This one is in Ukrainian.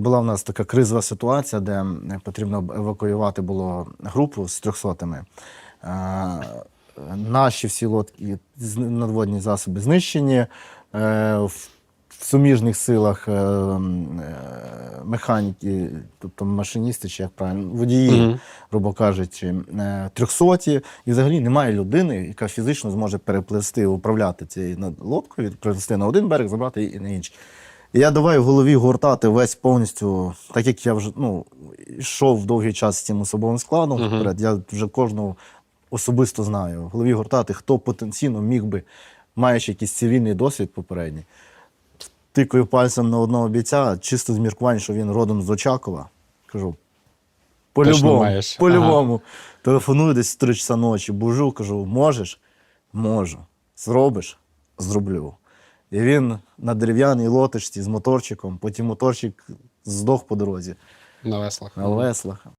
Була в нас така кризова ситуація, де потрібно евакуювати було групу з трьохсотими. Е, Наші всі лодки, надводні засоби знищені. Е, В суміжних силах е, механіки, тобто машиністи, чи як правильно, водії, Мгм. грубо кажучи, трьохсоті. І взагалі немає людини, яка фізично зможе переплести, управляти цією лодкою, переплести на один берег, забрати і на інший. І я давай в голові гуртати весь повністю, так як я вже ну, йшов довгий час з цим особовим складом Мгм. вперед, я вже кожного особисто знаю. В голові гуртати, хто потенційно міг би, маючи якийсь цивільний досвід попередній, тикаю пальцем на одного бійця, чисто з міркувань, що він родом з Очакова. Кажу, по-любому, маєш. по-любому. Телефоную десь в 3 часа ночі, бужу, кажу, можеш? Можу. Зробиш? Зроблю. І він на дерев'яній лоточці з моторчиком, потім моторчик здох по дорозі На веслах. на веслах.